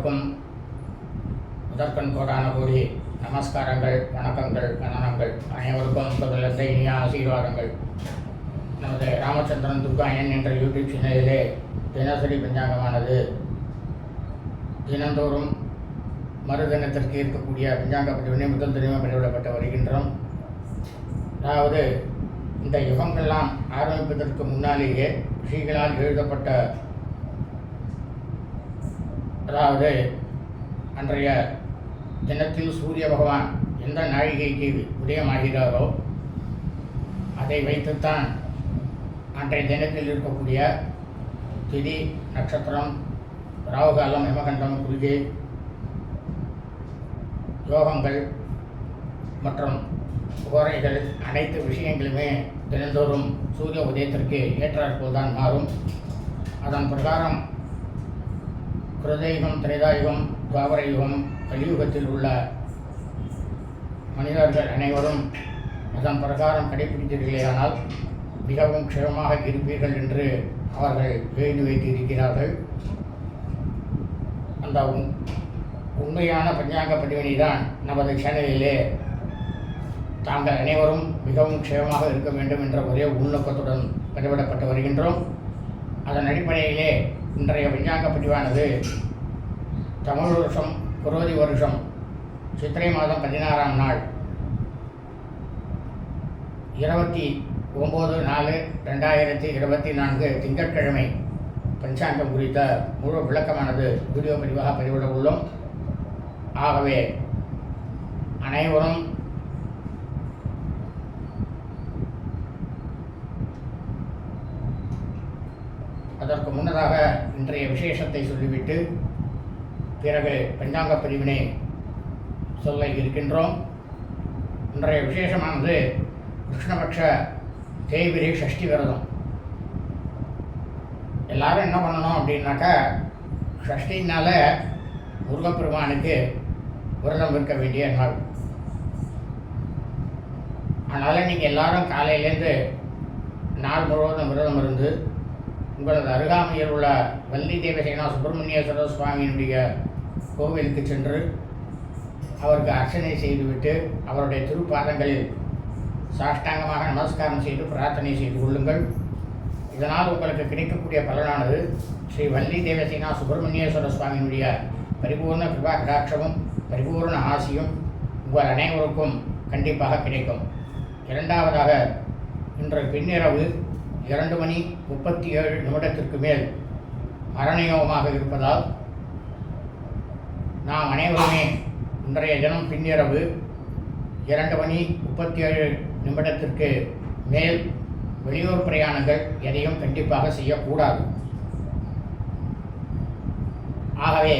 அனைவருக்கும் முதற்கண் கோடான கோடி நமஸ்காரங்கள் வணக்கங்கள் வந்தனங்கள் அனைவருக்கும் முதலிருந்த இனிய ஆசீர்வாதங்கள். நமது ராமச்சந்திரன் துர்காயன் என்ற யூடியூப் சேனலிலே தினசரி பஞ்சாங்கமானது. தினந்தோறும் மறுதினத்திற்கு இருக்கக்கூடிய பஞ்சாங்க பதிவினை முதல் தினமும் பதிவிடப்பட்டு வருகின்றோம். அதாவது இந்த யுகங்கள்லாம் ஆரம்பிப்பதற்கு முன்னாலேயே ரிஷிகளால் எழுதப்பட்ட அதாவது அன்றைய தினத்தில் சூரிய பகவான் எந்த நாழிகைக்கு உதயமாகிறாரோ அதை வைத்துத்தான் அன்றைய தினத்தில் இருக்கக்கூடிய திதி நட்சத்திரம் ராகுகாலம் ஹிமகண்டம் குருகே யோகங்கள் மற்றும் கோரைகள் அனைத்து விஷயங்களுமே தினந்தோறும் சூரிய உதயத்திற்கு ஏற்றாற்போல் தான் மாறும். அதன் பிரகாரம் கிருதயுகம் திரேதாயுகம் துவாபர யுகம் கலியுகத்தில் உள்ள மனிதர்கள் அனைவரும் அதன் பிரகாரம் கடைபிடித்தீர்களேயானால் மிகவும் க்ஷேமமாக இருப்பீர்கள் என்று அவர்கள் எழுதி வைத்திருக்கிறார்கள். அந்த உண்மையான பஞ்சாங்க பதிவினை தான் நமது சேனலிலே தாங்கள் அனைவரும் மிகவும் க்ஷேமமாக இருக்க வேண்டும் என்ற ஒரே உள்நோக்கத்துடன் பதிவிடப்பட்டு வருகின்றோம். அதன் அடிப்படையிலே இன்றைய பஞ்சாங்க பதிவானது தமிழ் வருஷம் குரோதி வருஷம் சித்திரை மாதம் பதினாறாம் நாள். இருபத்தி ஒம்பது நாலு ரெண்டாயிரத்தி இருபத்தி நான்கு திங்கட்கிழமை பஞ்சாங்கம் குறித்த முழு விளக்கமானது வீடியோ பதிவாக பதிவிட உள்ளோம். ஆகவே அனைவரும் இன்றைய விசேஷத்தை சொல்லிவிட்டு பிறகு பஞ்சாங்க பிரிவினை சொல்ல இருக்கின்றோம். இன்றைய விசேஷமானது கிருஷ்ணபக்ஷ தேய்பிரி ஷஷ்டி விரதம். எல்லாரும் என்ன பண்ணணும் அப்படின்னாக்கா ஷஷ்டினால் முருகப்பெருமானுக்கு விரதம் இருக்க வேண்டிய நாள். அதனால் நீங்கள் எல்லாரும் காலையிலேருந்து நாள் முழுவதும் விரதம் இருந்து உங்களது அருகாமையில் உள்ள வள்ளி தேவசேனா சுப்பிரமணியேஸ்வர சுவாமியினுடைய கோவிலுக்கு சென்று அவருக்கு அர்ச்சனை செய்துவிட்டு அவருடைய திருப்பாதங்களில் சாஷ்டாங்கமாக நமஸ்காரம் செய்து பிரார்த்தனை செய்து கொள்ளுங்கள். இதனால் உங்களுக்கு கிடைக்கக்கூடிய பலனானது ஸ்ரீ வள்ளி தேவசேனா சுப்பிரமணியேஸ்வர சுவாமியினுடைய பரிபூர்ண கிருபா கடாட்சமும் பரிபூர்ண ஆசியும் உங்கள் அனைவருக்கும் கண்டிப்பாக கிடைக்கும். இரண்டாவதாக இன்று பின்னிரவு இரண்டு மணி முப்பத்தி ஏழு நிமிடத்திற்கு மேல் அரணியோகமாக இருப்பதால் நாம் அனைவருமே இன்றைய தினம் பின்னிரவு இரண்டு மணி முப்பத்தி ஏழு நிமிடத்திற்கு மேல் வெளியூர் பிரயாணங்கள் எதையும் கண்டிப்பாக செய்யக்கூடாது. ஆகவே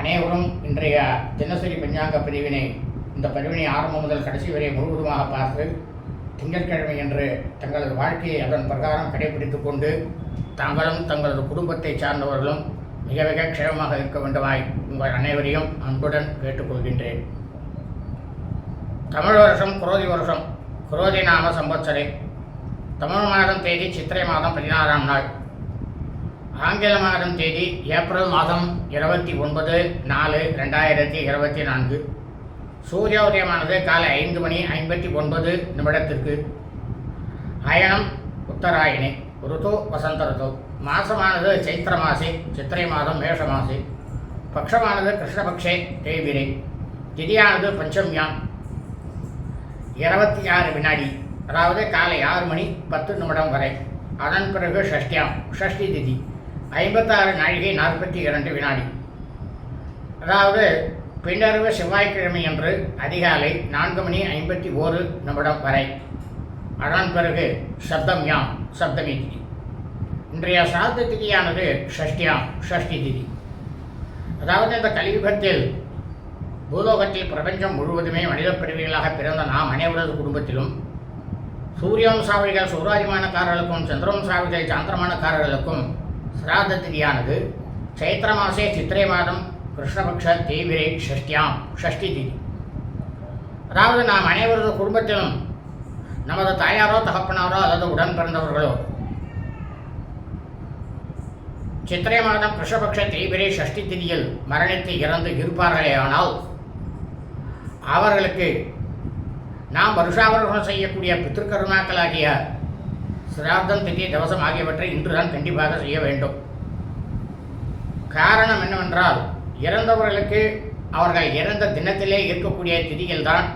அனைவரும் இன்றைய தினசரி பஞ்சாங்க பிரிவினை இந்த பிரிவினை ஆரம்பம் முதல் கடைசி வரை முழுவதுமாக பார்த்து திங்கட்கிழமை என்று தங்களது வாழ்க்கையை அதன் பிரகாரம் கடைபிடித்து கொண்டு தாங்களும் தங்களது குடும்பத்தை சார்ந்தவர்களும் மிக மிக க்ஷேமமாக இருக்க வேண்டுமாய் உங்கள் அனைவரையும் அன்புடன் கேட்டுக்கொள்கின்றேன். தமிழ் வருஷம் குரோதி வருஷம் குரோதி நாம சம்பத்சரே தமிழ் மாதம் தேதி சித்திரை மாதம் பதினாறாம் நாள். ஆங்கில மாதம் தேதி ஏப்ரல் மாதம் இருபத்தி ஒன்பது நாலு ரெண்டாயிரத்தி இருபத்தி நான்கு. சூரிய உதயமானது காலை ஐந்து மணி ஐம்பத்தி ஒன்பது நிமிடத்திற்கு. அயனம் உத்தராயணி ருது வசந்த ருத்து மாசமானது சைத்திர மாசி சித்திரை மாதம் மேஷ மாசி. பக்ஷமானது கிருஷ்ணபக்ஷே தேய்பிரை திதியானது பஞ்சம்யாம். இருபத்தி ஆறு வினாடி அதாவது காலை ஆறு மணி பத்து நிமிடம் வரை. அதன் பிறகு ஷஷ்டியாம் ஷஷ்டி திதி. ஐம்பத்தாறு நாழிகை நாற்பத்தி இரண்டு வினாடி. அதாவது பின்னரவு செவ்வாய்க்கிழமை அன்று அதிகாலை நான்கு மணி ஐம்பத்தி ஓரு நிமிடம் வரை. அதன் பிறகு சப்தம் யாம் சப்தமி திதி இன்றைய சாத்த திதியானது ஷஷ்டியாம் ஷஷ்டி திதி. அதாவது இந்த கலியுகத்தில் பூலோகத்தில் பிரபஞ்சம் முழுவதுமே மனித பிரிவுகளாக பிறந்த நாம் அனைவரது குடும்பத்திலும் சூரியவம்சாவிகள் சூராதிமானக்காரர்களுக்கும் சந்திரவம்சாவிகள் சாந்திரமானக்காரர்களுக்கும் சிராத திதியானது சைத்திர மாசே சித்திரை மாதம் கிருஷ்ணபக்ஷ தேவிரை ஷஷ்டியாம். ஷஷ்டி திதி. அதாவது நாம் அனைவரது குடும்பத்திலும் நமது தாயாரோ தகப்பனாரோ அல்லது உடன் பிறந்தவர்களோ சித்திரை மாதம் கிருஷ்ணபக்ஷ தேய்பிரை ஷஷ்டி திதியில் மரணித்து இறந்து இருப்பார்களேயானால் அவர்களுக்கு நாம் வருஷாவருஷம் செய்யக்கூடிய பித்திருக்கருணாக்களாகிய சிரார்த்தம் திதி தவசம் ஆகியவற்றை இன்றுதான் கண்டிப்பாக செய்ய வேண்டும். காரணம் என்னவென்றால் இறந்தவர்களுக்கு அவர்கள் இறந்த தினத்திலே இருக்கக்கூடிய திதிகள் தான்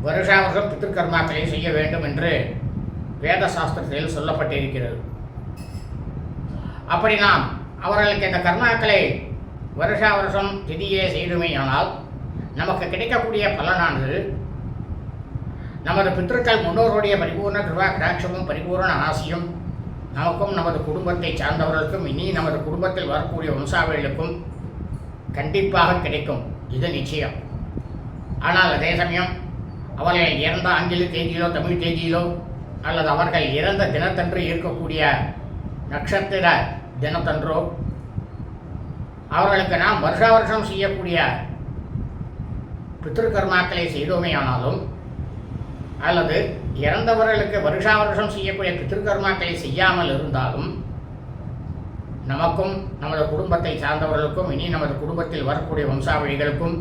வருஷா வருஷம் பித்திருக்கர்மாக்களை செய்ய வேண்டும் என்று வேத சாஸ்திரத்தில் சொல்லப்பட்டிருக்கிறது. அப்படி நாம் அவர்களுக்கு இந்த கர்மாக்களை வருஷா வருஷம் திதியே செய்துமேயானால் நமக்கு கிடைக்கக்கூடிய பலனானது நமது பித்திருக்கள் முன்னோருடைய பரிபூர்ண கிருபா கடாட்சமும் பரிபூர்ண ஆசியும் நமக்கும் நமது குடும்பத்தை சார்ந்தவர்களுக்கும் இனி நமது குடும்பத்தில் வரக்கூடிய வம்சாவளிகளுக்கும் கண்டிப்பாக கிடைக்கும். இது நிச்சயம். ஆனால் அதே சமயம் அவர்கள் இறந்த ஆங்கில தேதியிலோ தமிழ் தேதியிலோ அல்லது அவர்கள் இறந்த தினத்தன்று இருக்கக்கூடிய நட்சத்திர தினத்தன்றோ அவர்களுக்கு நாம் வருஷ வருஷம் செய்யக்கூடிய பித்திருக்கர்மாக்களை செய்தோமே ஆனாலும் அல்லது இறந்தவர்களுக்கு வருஷா வருஷம் செய்யக்கூடிய பித்திருக்கர்மாக்களை செய்யாமல் இருந்தாலும் நமக்கும் நமது குடும்பத்தை சார்ந்தவர்களுக்கும் இனி நமது குடும்பத்தில் வரக்கூடிய வம்சாவளிகளுக்கும்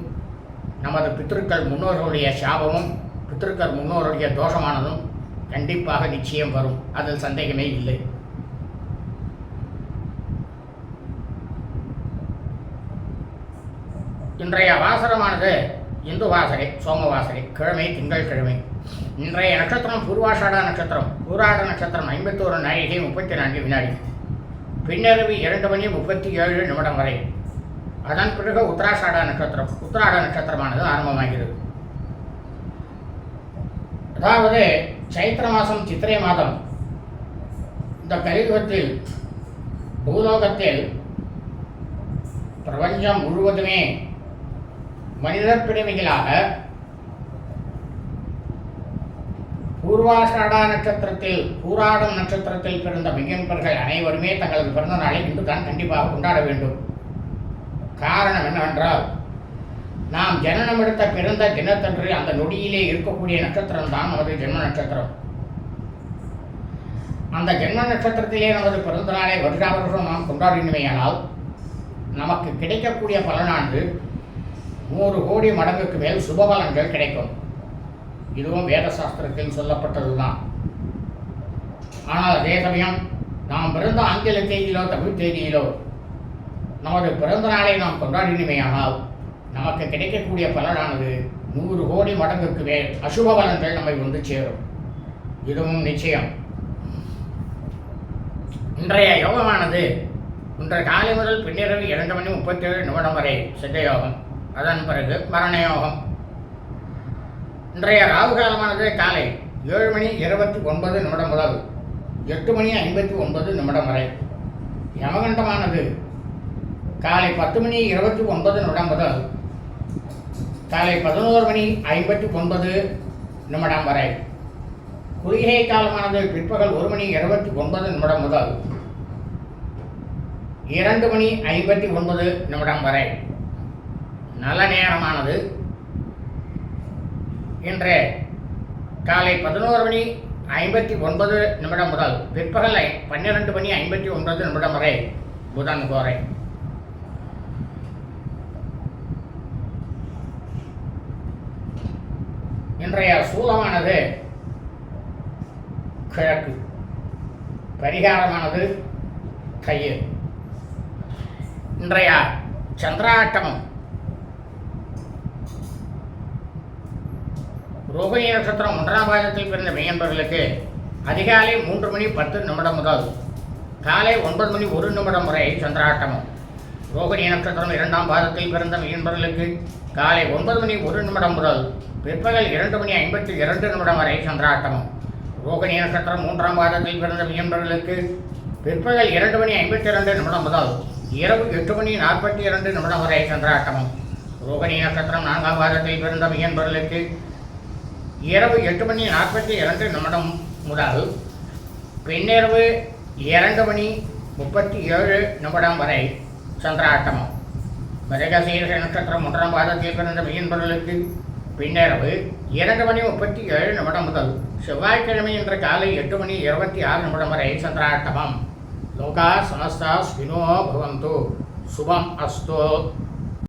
நமது பித்திருக்கள் முன்னோர்களுடைய சாபமும் பித்திருக்கள் முன்னோருடைய தோஷமானதும் கண்டிப்பாக நிச்சயம் வரும். அதில் சந்தேகமே இல்லை. இன்றைய வாசரமானது இந்து வாசரை சோமவாசரை கிழமை திங்கள் கிழமை. இன்றைய நட்சத்திரம் பூர்வாஷாடா நட்சத்திரம் பூராட நட்சத்திரம் ஐம்பத்தோரு நாழிகை முப்பத்தி நான்கு வினாடி பின்னரவு இரண்டு மணி முப்பத்தி ஏழு நிமிடம் வரை. அதன் பிறகு உத்தராஷாடா நட்சத்திரம் உத்தராட நட்சத்திரமானது ஆரம்பமாகிறது. அதாவது சைத்திர மாதம் சித்திரை மாதம். இந்த கலியுகத்தில் பூலோகத்தில் பிரபஞ்சம் முழுவதுமே மனிதர் பிரிவுகளாக பூர்வாஷாடா நட்சத்திரத்தில் பூராடம் நட்சத்திரத்தில் பிறந்த மெய்யன்பர்கள் அனைவருமே தங்களது பிறந்த நாளை இன்று தான் கண்டிப்பாக கொண்டாட வேண்டும். காரணம் என்னவென்றால் நாம் ஜனனம் எடுத்த பிறந்த தினத்தன்று அந்த நொடியிலே இருக்கக்கூடிய நட்சத்திரம் தான் நமது ஜென்ம நட்சத்திரம். அந்த ஜென்ம நட்சத்திரத்திலே நமது பிறந்த நாளை வருஷா வருஷம் நாம் கொண்டாடினமையானால் நமக்கு கிடைக்கக்கூடிய பலனானது நூறு கோடி மடங்குக்கு மேல் சுபபலன்கள் கிடைக்கும். இதுவும் வேத சாஸ்திரத்தில் சொல்லப்பட்டதுதான். ஆனால் அதே சமயம் நாம் பிறந்த ஆங்கில தேதியிலோ தமிழ் தேதியிலோ நமது பிறந்த நாளை நாம் கொண்டாடினமையானால் நமக்கு கிடைக்கக்கூடிய பலனானது நூறு கோடி மடங்குக்கு மேல் அசுப பலன்கள் நம்மை வந்து சேரும். இதுவும் நிச்சயம். இன்றைய யோகமானது இன்றைய காலை முதல் பின்னிரவு இரண்டு மணி முப்பத்தேழு நிமிடம் வரை சித்த யோகம். அதன் பிறகு மரண யோகம். இன்றைய ராகு காலமானது காலை ஏழு மணி இருபத்தி ஒன்பது நிமிடம் முதல் எட்டு மணி ஐம்பத்தி ஒன்பது நிமிடம் வரை. யமகண்டமானது காலை பத்து மணி இருபத்தி ஒன்பது நிமிடம் முதல் காலை பதினோரு மணி ஐம்பத்தி ஒன்பது நிமிடம் வரை. குறுகிய காலமானது பிற்பகல் ஒரு மணி இருபத்தி ஒன்பது நிமிடம் முதல் இரண்டு மணி ஐம்பத்தி ஒன்பது நிமிடம் வரை. நல்ல நேரமானது இன்று காலை பதினோரு மணி ஐம்பத்தி ஒன்பது நிமிடம் முதல் பிற்பகல் பன்னிரெண்டு மணி ஐம்பத்தி ஒன்பது நிமிடம் வரை புதன் கோரை. இன்றைய சூலமானது கிழக்கு. பரிகாரமானது கையு இன்றைய சந்திராட்டமம் ரோகிணி நட்சத்திரம் ஒன்றாம் பாதத்தில் பிறந்த மெய்யன்பர்களுக்கு அதிகாலை மூன்று மணி பத்து நிமிடம் முதல் காலை ஒன்பது மணி ஒரு நிமிடம் வரை சந்திராட்டமம். ரோகிணி நட்சத்திரம் இரண்டாம் பாதத்தில் பிறந்த மெய்யன்பர்களுக்கு காலை ஒன்பது மணி ஒரு நிமிடம் முதல் பிற்பகல் இரண்டு மணி ஐம்பத்தி இரண்டு நிமிடம் வரை சந்திராட்டமம். ரோகிணி நட்சத்திரம் மூன்றாம் பாதத்தில் பிறந்த மெய்யன்பர்களுக்கு பிற்பகல் இரண்டு மணி ஐம்பத்தி இரண்டு நிமிடம் முதல் இரவு எட்டு மணி நாற்பத்தி இரண்டு நிமிடம் வரை சந்திராட்டமம். ரோகிணி நட்சத்திரம் நான்காம் வாரத்தில் பிறந்த மெய்யன்பர்களுக்கு இரவு எட்டு மணி நாற்பத்தி இரண்டு நிமிடம் முதல் பின்னிரவு இரண்டு மணி முப்பத்தி ஏழு நிமிடம் வரை சந்திராட்டமம். மிருகசீரக நட்சத்திரம் ஒன்றாம் பாதத்தில் பிறந்த மீன்பொருளுக்கு பின்னிரவு இரண்டு மணி முப்பத்தி ஏழு நிமிடம் முதல் செவ்வாய்க்கிழமை என்ற காலை எட்டு மணி இருபத்தி ஆறு நிமிடம் வரை சந்திராட்டமம். லோகா சமஸ்தா ஸ்வினோ பவந்து. சுபம் அஸ்தோ.